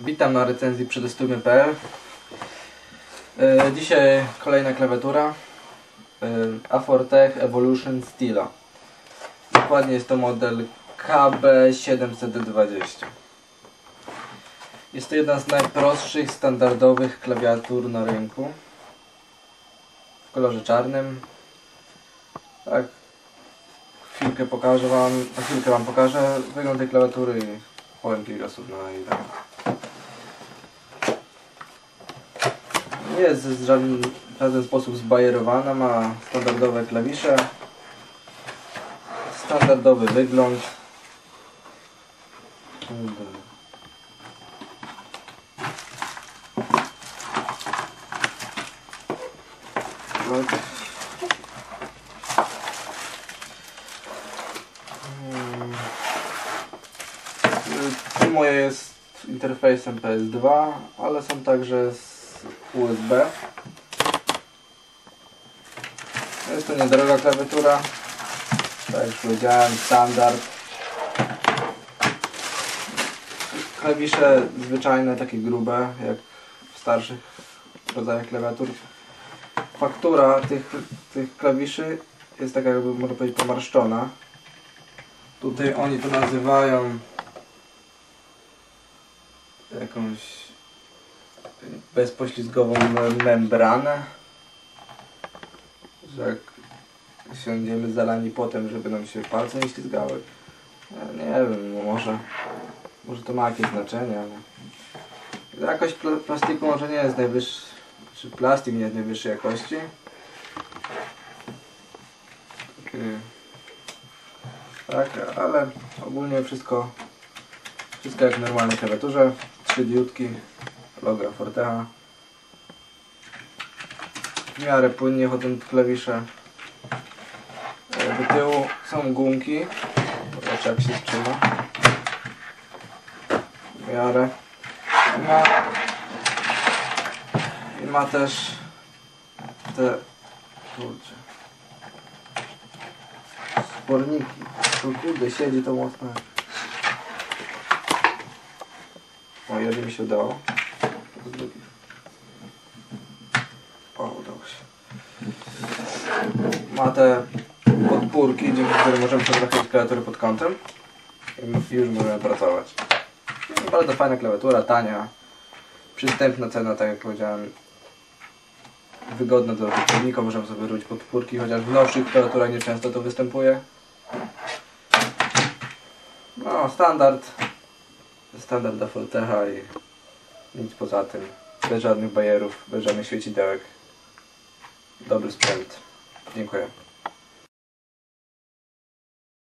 Witam na recenzji przetestujmy.pl E, Dzisiaj kolejna klawiatura e, Afortech Evolution Stila. Dokładnie jest to model KB720 Jest to jedna z najprostszych, standardowych klawiatur na rynku. W kolorze czarnym. Tak. Chwilkę pokażę wam, chwilkę wam pokażę wygląd tej klawiatury i powiem kilka słów na jej temat. Nie jest w żaden, w żaden sposób zbajerowana, ma standardowe klawisze, standardowy wygląd. Moje jest interfejsem PS2, ale są także z USB. Jest to niedroga klawiatura. Tak jak już powiedziałem, standard. Klawisze zwyczajne, takie grube, jak w starszych rodzajach klawiatur. Faktura tych, tych klawiszy jest taka jakby można powiedzieć pomarszczona. Tutaj oni to nazywają jakąś bezpoślizgową mem- membranę. Że jak siądziemy zalani potem, żeby nam się palce nie ślizgały. Ja nie wiem, no może, może to ma jakieś znaczenie, ale jakość pla plastiku może nie jest najwyższy, czy plastik nie jest najwyższej jakości. Tak, ale ogólnie wszystko wszystko jak w normalnej klawiaturze. Trzy diodki, logo Fortecha. W miarę płynnie chodzą klawisze. E, Do tyłu są gumki. Zobaczę jak się trzyma. W miarę. Ma, i ma też te kurczę sporniki. Tu kurde, siedzi to mocno. O, jeden mi się udało. Z drugi. O, udało się. Ma te podpórki, dzięki którym możemy przetrafić klawiaturę pod kątem. I już możemy pracować. Bardzo fajna klawiatura, tania. Przystępna cena, tak jak powiedziałem. Wygodna do użytkownika, możemy sobie robić podpórki, chociaż w nowszych klawiaturach nieczęsto to występuje. No, standard. Standard dla Fortecha i nic poza tym. Bez żadnych bajerów, bez żadnych świecidełek. Dobry sprzęt. Dziękuję.